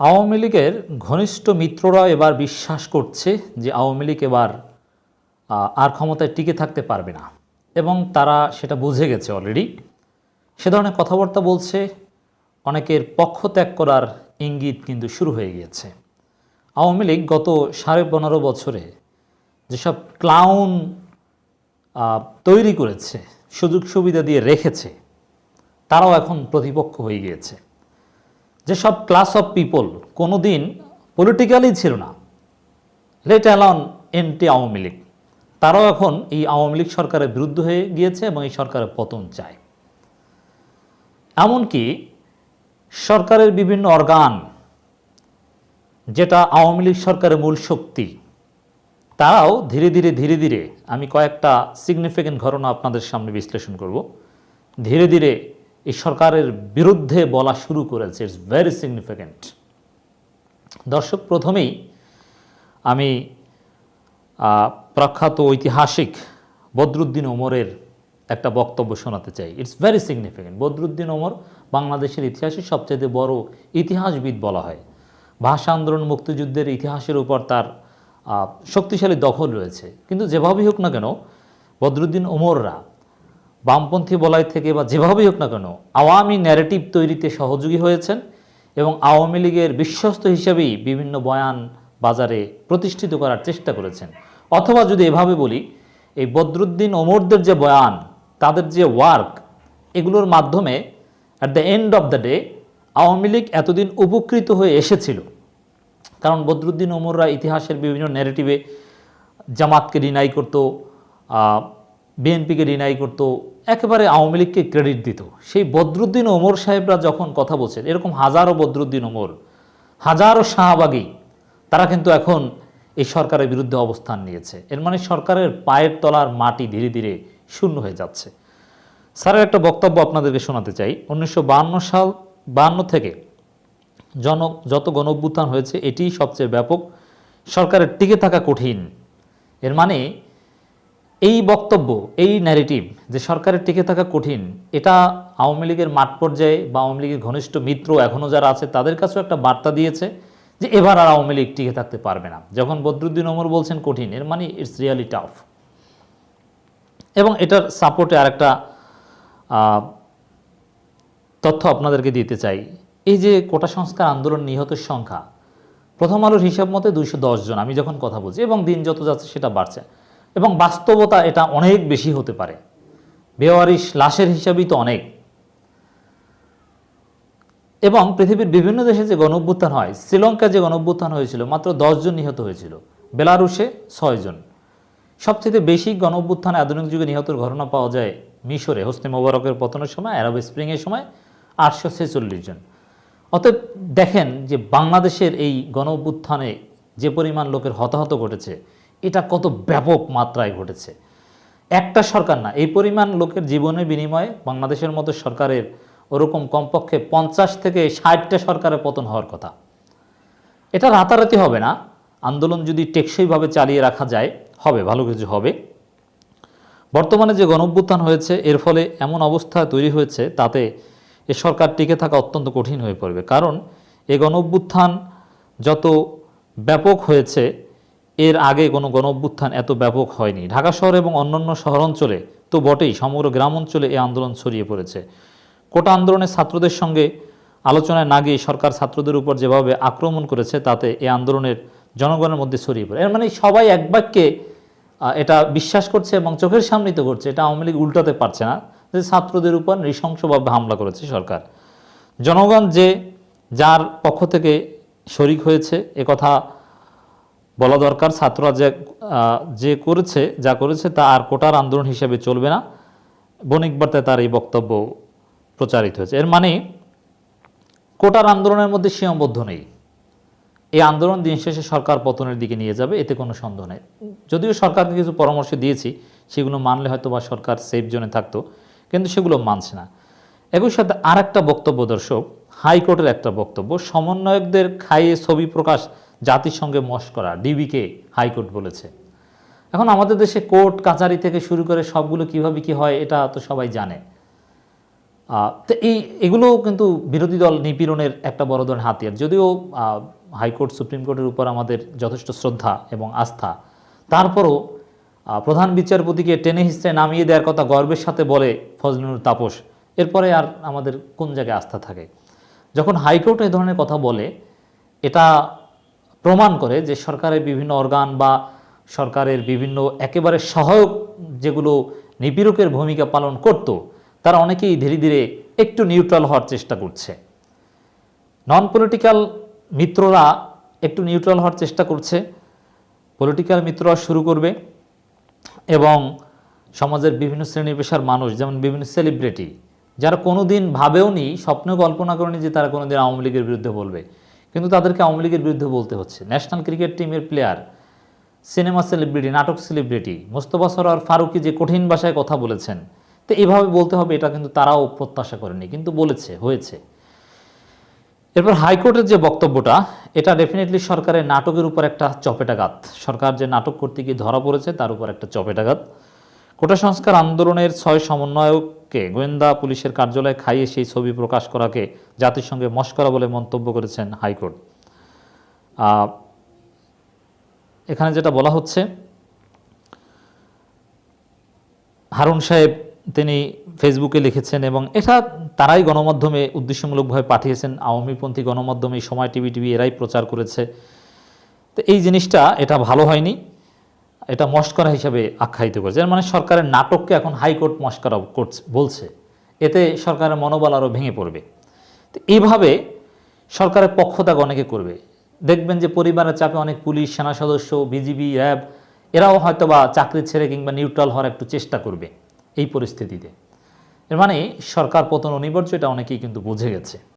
আওয়ামী লীগের ঘনিষ্ঠ মিত্ররা এবার বিশ্বাস করছে যে আওয়ামী লীগ এবার আর ক্ষমতায় টিকে থাকতে পারবে না। এবং তারা সেটা বুঝে গেছে অলরেডি সে ধরনের কথাবার্তা বলছে, অনেকের পক্ষ ত্যাগ করার ইঙ্গিত কিন্তু শুরু হয়ে গিয়েছে। আওয়ামী লীগ গত সাড়ে পনেরো বছরে যেসব ক্লাউন তৈরি করেছে, সুযোগ সুবিধা দিয়ে রেখেছে, তারাও এখন প্রতিপক্ষ হয়ে গিয়েছে। যেসব ক্লাস অফ পিপল কোনো দিন পলিটিক্যালি ছিল না। Let alone anti Awami League. তারাও এখন এই আওয়ামী লীগ সরকারের বিরুদ্ধে হয়ে গিয়েছে এবং এই সরকারের পতন চায়। এমনকি সরকারের বিভিন্ন অর্গান যেটা আওয়ামী লীগ সরকারের মূল শক্তি, তারাও ধীরে ধীরে ধীরে ধীরে, আমি কয়েকটা সিগনিফিক্যান্ট ঘটনা আপনাদের সামনে বিশ্লেষণ করব। ধীরে ধীরে এই সরকারের বিরুদ্ধে বলা শুরু করেছে। ইটস ভেরি সিগনিফিক্যান্ট দর্শক, প্রথমেই আমি প্রখ্যাত ঐতিহাসিক বদরুদ্দিন ওমরের একটা বক্তব্য শোনাতে চাই। It's very significant Badruddin Umar বাংলাদেশের ইতিহাসে সবচেয়ে বড় ইতিহাসবিদ বলা হয়। ভাষা আন্দোলন, মুক্তিযুদ্ধের ইতিহাসের উপর তার শক্তিশালী দখল রয়েছে। কিন্তু যেভাবেই হোক না কেন, বদরুদ্দিন ওমররা বামপন্থী বলাই থেকে বা যেভাবেই হোক না কেন, আওয়ামী ন্যারেটিভ তৈরিতে সহযোগী হয়েছেন এবং আওয়ামী লীগের বিশ্বস্ত হিসেবেই বিভিন্ন বয়ান বাজারে প্রতিষ্ঠিত করার চেষ্টা করেছেন। অথবা যদি এভাবে বলি, এই বদরুদ্দিন ওমরদের যে বয়ান, তাদের যে ওয়ার্ক এগুলোর মাধ্যমে at the end of the day Awami League এতদিন উপকৃত হয়ে এসেছিল। কারণ বদরুদ্দিন ওমররা ইতিহাসের বিভিন্ন ন্যারেটিভে জামাতকে ডিনাই করতো বিএনপিকে ডিনাই করতো, একেবারে আওয়ামী লীগকে ক্রেডিট দিত। সেই বদরুদ্দিন ওমর সাহেবরা যখন কথা বলছেন, এরকম হাজারো বদরুদ্দিন ওমর, হাজারো শাহবাগী, তারা কিন্তু এখন এই সরকারের বিরুদ্ধে অবস্থান নিয়েছে। এর মানে সরকারের পায়ের তলার মাটি ধীরে ধীরে শূন্য হয়ে যাচ্ছে। স্যারের একটা বক্তব্য আপনাদেরকে শোনাতে চাই। উনিশশো সাল, বান্ন থেকে জন, যত গণ হয়েছে, এটিই সবচেয়ে ব্যাপক। সরকারের টিকে থাকা কঠিন। এর মানে এই বক্তব্য এই ন্যারেটিভ যে সরকারের টিকে থাকা কঠিন এটা আওয়ামী লীগের মাঠ পর্যায়ে বা আওয়ামী লীগের ঘনিষ্ঠ মিত্র এখনও যারা আছে তাদের কাছেও একটা বার্তা দিয়েছে যে এবার আর আওয়ামী লীগ টিকে থাকতে পারবে না। যখন বদরুদ্দিন ওমর বলছেন কঠিন এর মানে ইটস রিয়ালি টাফ এবং এটার সাপোর্টে আরেকটা আহ, তথ্য আপনাদেরকে দিতে চাই। এই যে কোটা সংস্কার আন্দোলন নিহতের সংখ্যা প্রথম আলোর হিসাব মতে দুইশো দশ জন আমি যখন কথা বলছি এবং দিন যত যাচ্ছে সেটা বাড়ছে। এবং বাস্তবতা এটা অনেক বেশি হতে পারে। বেওয়ারিশ, লাশের হিসাবেই তো অনেক। এবং পৃথিবীর বিভিন্ন দেশে যে গণঅভ্যুত্থান হয়, শ্রীলঙ্কায় যে গণঅভ্যুত্থান হয়েছিল, মাত্র জন নিহত হয়েছিল। বেলারুশে ছয়জন সবচেয়ে বেশি গণঅভ্যুত্থানে আধুনিক যুগে নিহতের ঘটনা পাওয়া যায় মিশরে, হোসনে মোবারকের পতনের সময়, আরব স্প্রিংয়ের সময়, আটশো ছেচল্লিশ জন। অতএব দেখেন যে বাংলাদেশের এই গণ যে পরিমাণ লোকের হতাহত ঘটেছে এটা কত ব্যাপক মাত্রায় ঘটেছে। একটা সরকার না, এই পরিমাণ লোকের জীবনের বিনিময়ে বাংলাদেশের মতো সরকারের ওরকম কমপক্ষে পঞ্চাশ থেকে ষাটটা সরকারের পতন হওয়ার কথা। এটা রাতারাতি হবে না, আন্দোলন যদি টেকসইভাবে চালিয়ে রাখা যায়, হবে, ভালো কিছু হবে। বর্তমানে যে গণভ্যুত্থান হয়েছে, এর ফলে এমন অবস্থা তৈরি হয়েছে তাতে এ সরকার টিকে থাকা অত্যন্ত কঠিন হয়ে পড়বে। কারণ এ গণভ্যুত্থান যত ব্যাপক হয়েছে এর আগে কোনো গণঅভ্যুত্থান এত ব্যাপক হয়নি। ঢাকা শহর এবং অন্যান্য শহরাঞ্চলে তো বটেই, সমগ্র গ্রাম অঞ্চলে এই আন্দোলন ছড়িয়ে পড়েছে। কোটা আন্দোলনে ছাত্রদের সঙ্গে আলোচনায় না গিয়ে সরকার ছাত্রদের উপর যেভাবে আক্রমণ করেছে, তাতে এই আন্দোলনের জনগণের মধ্যে ছড়িয়ে পড়ে। এর মানে সবাই এক বাক্যে এটা বিশ্বাস করছে এবং চোখের সামনেই তো করছে। এটা আওয়ামী লীগ উল্টাতে পারছে না যে ছাত্রদের উপর নৃশংসভাবে হামলা করেছে সরকার। জনগণ যে, যার পক্ষ থেকে শরিক হয়েছে কথা বলা দরকার ছাত্ররা যে যে করেছে, যা করেছে তা আর কোটার আন্দোলন হিসেবে চলবে না। বণিক বার্তায় তার এই বক্তব্য প্রচারিত হয়েছে। এর মানে কোটার আন্দোলনের মধ্যে সীমাবদ্ধ নেই। এই আন্দোলন দিন শেষে সরকার পতনের দিকে নিয়ে যাবে, এতে কোনো সন্দেহ নেই। যদিও সরকারকে কিছু পরামর্শ দিয়েছি, সেগুলো মানলে হয়তো বা সরকার সেফ জোনে থাকতো, কিন্তু সেগুলো মানছে না। একই সাথে আর একটা বক্তব্য দর্শক, হাইকোর্টের একটা বক্তব্য, সমন্বয়কদের খাইয়ে ছবি প্রকাশ জাতিসংঘে মস্করা ডিবিকে হাইকোর্ট বলেছে। এখন আমাদের দেশে কোর্ট, কাচারি থেকে শুরু করে সবগুলো কীভাবে কি হয়, এটা তো সবাই জানে। তো এই এগুলো কিন্তু বিরোধী দল নিপীড়নের একটা বড় ধরনের হাতিয়ার। যদিও হাইকোর্ট, সুপ্রিম কোর্টের উপর আমাদের যথেষ্ট শ্রদ্ধা এবং আস্থা, তারপরও প্রধান বিচারপতিকে টেনে হিস্ট্রে নামিয়ে দেওয়ার কথা গর্বের সাথে বলে ফজলুর তাপস। এরপরে আর আমাদের কোন জায়গায় আস্থা থাকে? যখন হাইকোর্ট এ ধরনের কথা বলে, এটা প্রমাণ করে যে সরকারের বিভিন্ন অর্গান বা সরকারের বিভিন্ন একেবারে সহায়ক যেগুলো নিপীড়কের ভূমিকা পালন করত, তারা অনেকেই ধীরে ধীরে একটু নিউট্রাল হওয়ার চেষ্টা করছে। নন পলিটিক্যাল মিত্ররা একটু নিউট্রাল হওয়ার চেষ্টা করছে। পলিটিক্যাল মিত্ররা শুরু করবে এবং সমাজের বিভিন্ন শ্রেণি পেশার মানুষ, যেমন বিভিন্ন সেলিব্রিটি যারা কোনোদিন ভাবেও নি স্বপ্নে কল্পনা করেনি যে তারা কোনোদিন আওয়ামী লীগের বিরুদ্ধে বলবে। কিন্তু তাদেরকে আওয়ামী লীগের বিরুদ্ধে বলতে হচ্ছে। ন্যাশনাল ক্রিকেট টিমের প্লেয়ার, সিনেমা সেলিব্রিটি, নাটক সেলিব্রিটি, মোস্তফা সরোয়ার ফারুকি যে কঠিন ভাষায় কথা বলেছেন, তো এভাবে বলতে হবে, এটা কিন্তু তারাও প্রত্যাশা করেনি, কিন্তু বলেছে, হয়েছে। এরপর হাইকোর্টের যে বক্তব্যটা, এটা ডেফিনেটলি সরকারের নাটকের উপর একটা চপেটাঘাত। সরকার যে নাটক করতে গিয়ে ধরা পড়েছে, তার উপর একটা চপেটাঘাত। কোটা সংস্কার আন্দোলনের ছয় সমন্বয়ককে গোয়েন্দা পুলিশের কার্যালয়ে খাইয়ে সেই ছবি প্রকাশ করাকে জাতিসংঘে মস্করা বলে মন্তব্য করেছেন হাইকোর্ট। এখানে যেটা বলা হচ্ছে, হারুন সাহেব তিনি ফেসবুকে লিখেছেন এবং এটা তারাই গণমাধ্যমে উদ্দেশ্যমূলকভাবে পাঠিয়েছেন, আওয়ামীপন্থী গণমাধ্যমে সময় টিভি টিভি এরাই প্রচার করেছে। তো এই জিনিসটা, এটা ভালো হয়নি। এটা মস্করা হিসাবে আখ্যায়িত করেছে। এর মানে সরকারের নাটককে এখন হাইকোর্ট মস্করা বলছে। এতে সরকারের মনোবল আরও ভেঙে পড়বে। তো এইভাবে সরকারের পক্ষত্যাগ অনেকে করবে। দেখবেন যে পরিবারের চাপে অনেক পুলিশ, সেনা সদস্য, বিজিবি, র্যাব, এরাও হয়তো বা চাকরি ছেড়ে কিংবা নিউট্রাল হওয়ার একটু চেষ্টা করবে এই পরিস্থিতিতে। এর মানে সরকার পতন অনিবার্য, এটা অনেকেই কিন্তু বুঝে গেছে।